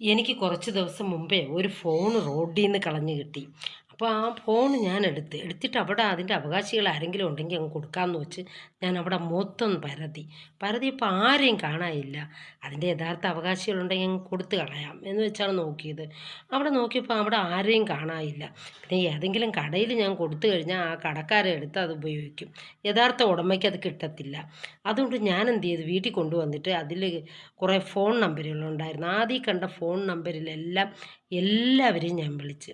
എനിക്ക് കുറച്ച് ദിവസം മുമ്പേ ഒരു ഫോൺ റോഡിൽ നിന്ന് കളഞ്ഞു കിട്ടി. അപ്പോൾ ആ ഫോൺ ഞാൻ എടുത്ത് എടുത്തിട്ട് അവിടെ അതിന്റെ അവകാശികൾ ആരെങ്കിലും ഉണ്ടെങ്കിൽ അങ്ങ് കൊടുക്കാമെന്ന് വെച്ച് ഞാൻ അവിടെ മൊത്തം പരതി. പരതിയപ്പോൾ ആരെയും കാണാനില്ല. അതിന്റെ യഥാർത്ഥ അവകാശികളുണ്ടെങ്കിൽ അങ്ങ് കൊടുത്ത് കളയാം എന്ന് വെച്ചാണ് നോക്കിയത്. അവിടെ നോക്കിയപ്പോൾ അവിടെ ആരെയും കാണാനില്ല. പിന്നെ ഏതെങ്കിലും കടയിൽ ഞാൻ കൊടുത്തു കഴിഞ്ഞാൽ ആ കടക്കാരെ എടുത്ത് അത് ഉപയോഗിക്കും. യഥാർത്ഥ ഉടമയ്ക്ക് അത് കിട്ടത്തില്ല. അതുകൊണ്ട് ഞാൻ എന്ത് ചെയ്തു? വീട്ടിൽ കൊണ്ടുവന്നിട്ട് അതിൽ കുറേ ഫോൺ നമ്പറുകളുണ്ടായിരുന്നു ആദ്യം കണ്ട ഫോൺ നമ്പറിലെല്ലാം എല്ലാവരെയും ഞാൻ വിളിച്ച്.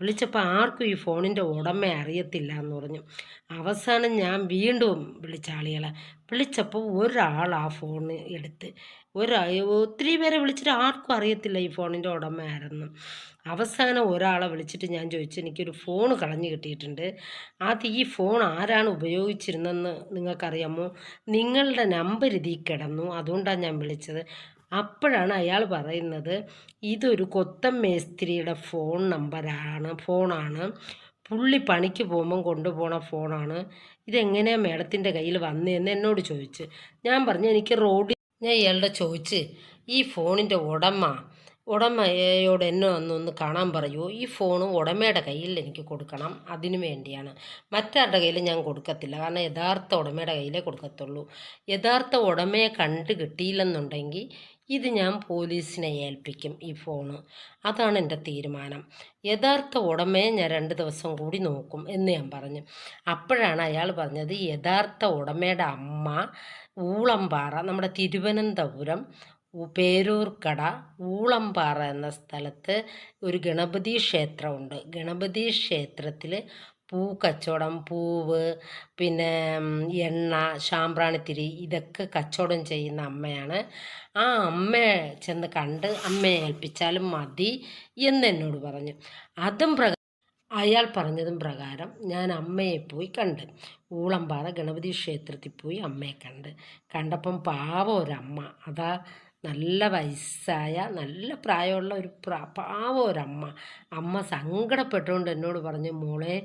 വിളിച്ചപ്പോൾ ആർക്കും ഈ ഫോണിന്റെ ഉടമ അറിയത്തില്ല എന്ന് പറഞ്ഞു. അവസാനം ഞാൻ വീണ്ടും വിളിച്ച ആളുകളെ വിളിച്ചപ്പോൾ ഒരാൾ ആ ഫോൺ എടുത്ത് ഒരാ ഒത്തിരി പേരെ വിളിച്ചിട്ട് ആർക്കും അറിയത്തില്ല ഈ ഫോണിന്റെ ഉടമ ആരെന്ന് അവസാനം ഒരാളെ വിളിച്ചിട്ട് ഞാൻ ചോദിച്ചു എനിക്കൊരു ഫോൺ കളഞ്ഞു കിട്ടിയിട്ടുണ്ട്. അത് ഈ ഫോൺ ആരാണ് ഉപയോഗിച്ചിരുന്നതെന്ന് നിങ്ങൾക്കറിയാമോ? നിങ്ങളുടെ നമ്പർ ഇതിൽ കിടന്നു. അതുകൊണ്ടാണ് ഞാൻ വിളിച്ചത്. അപ്പോഴാണ് അയാൾ പറയുന്നത് ഇതൊരു കൊത്തം മേസ്ത്രിയുടെ ഫോൺ നമ്പറാണ് ഫോണാണ്. പുള്ളി പണിക്ക് പോകുമ്പം കൊണ്ടുപോണ ഫോണാണ്. ഇതെങ്ങനെയാണ് മേഡത്തിന്റെ കയ്യിൽ വന്നതെന്ന് എന്നോട് ചോദിച്ചു. ഞാൻ പറഞ്ഞു എനിക്ക് റോഡിൽ ഞാൻ ഇയാളുടെ ചോദിച്ച് ഈ ഫോണിന്റെ ഉടമ ഉടമയോട് എന്നെ ഒന്നൊന്ന് കാണാൻ പറയൂ. ഈ ഫോൺ ഉടമയുടെ കയ്യിൽ എനിക്ക് കൊടുക്കണം അതിനു വേണ്ടിയാണ്. മറ്റാരുടെ കയ്യിൽ ഞാൻ കൊടുക്കത്തില്ല കാരണം യഥാർത്ഥ ഉടമയുടെ കയ്യിലേ കൊടുക്കത്തുള്ളൂ. യഥാർത്ഥ ഉടമയെ കണ്ട് കിട്ടിയില്ലെന്നുണ്ടെങ്കിൽ ഇത് ഞാൻ പോലീസിനെ ഏൽപ്പിക്കും ഈ ഫോണ്. അതാണ് എന്റെ തീരുമാനം. യഥാർത്ഥ ഉടമയെ ഞാൻ രണ്ട് ദിവസം കൂടി നോക്കും എന്ന് ഞാൻ പറഞ്ഞു. അപ്പോഴാണ് അയാൾ പറഞ്ഞത് യഥാർത്ഥ ഉടമയുടെ അമ്മ ഊളംപാറ നമ്മുടെ തിരുവനന്തപുരം പേരൂർക്കട ഊളംപാറ എന്ന സ്ഥലത്ത് ഒരു ഗണപതി ക്ഷേത്രമുണ്ട്. ഗണപതി ക്ഷേത്രത്തിൽ പൂ പൂവ് പിന്നെ എണ്ണ ശാമ്പ്രാണിത്തിരി ഇതൊക്കെ കച്ചവടം ചെയ്യുന്ന അമ്മയാണ്. ആ അമ്മയെ ചെന്ന് കണ്ട് അമ്മയെ ഏൽപ്പിച്ചാലും മതി എന്ന് എന്നോട് പറഞ്ഞു. അതും പ്രകാരം അയാൾ പറഞ്ഞതും പ്രകാരം ഞാൻ അമ്മയെ പോയി കണ്ട്. ഊളംപാറ ഗണപതി ക്ഷേത്രത്തിൽ പോയി അമ്മയെ കണ്ട്. കണ്ടപ്പം പാവം ഒരമ്മ. അതാ നല്ല വയസ്സായ നല്ല പ്രായമുള്ള ഒരു പാവം ഒരമ്മ. അമ്മ സങ്കടപ്പെട്ടുകൊണ്ട് എന്നോട് പറഞ്ഞു മോളെ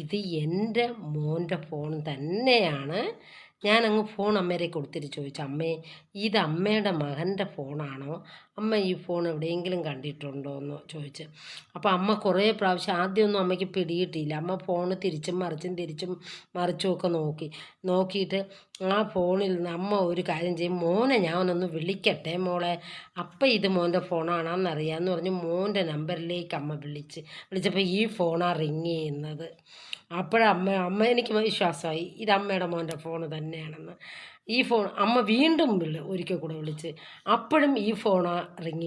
ഇത് എന്റെ മോന്റെ ഫോൺ തന്നെയാണ്. ഞാനങ്ങ് ഫോൺ അമ്മേരെ കൊടുത്തിട്ട് ചോദിച്ചു അമ്മേ ഇത് അമ്മയുടെ മകന്റെ ഫോണാണോ അമ്മ ഈ ഫോൺ എവിടെയെങ്കിലും കണ്ടിട്ടുണ്ടോ എന്ന് ചോദിച്ച്. അപ്പോൾ അമ്മ കുറേ പ്രാവശ്യം ആദ്യമൊന്നും അമ്മയ്ക്ക് പിടിയിട്ടില്ല അമ്മ ഫോൺ തിരിച്ചും മറിച്ചും തിരിച്ചും മറിച്ചും ഒക്കെ നോക്കി. നോക്കിയിട്ട് ആ ഫോണിൽ നിന്ന് അമ്മ ഒരു കാര്യം ചെയ്യും. മോനെ ഞാൻ ഒന്ന് വിളിക്കട്ടെ മോളെ. അപ്പം ഇത് മോന്റെ ഫോണാണെന്ന് അറിയാമെന്ന് പറഞ്ഞ് മോന്റെ നമ്പറിലേക്ക് അമ്മ വിളിച്ച്. വിളിച്ചപ്പോൾ ഈ ഫോണാണ് റിങ് ചെയ്യുന്നത്. അപ്പോഴമ്മ അമ്മ എനിക്ക് വിശ്വാസമായി. ഇത് അമ്മയുടെ മോന്റെ ഫോൺ തന്നെയാണെന്ന്. ഈ ഫോൺ അമ്മ വീണ്ടും ഒരിക്കൽ കൂടെ വിളിച്ച് അപ്പോഴും ഈ ഫോണാണ് റിങ്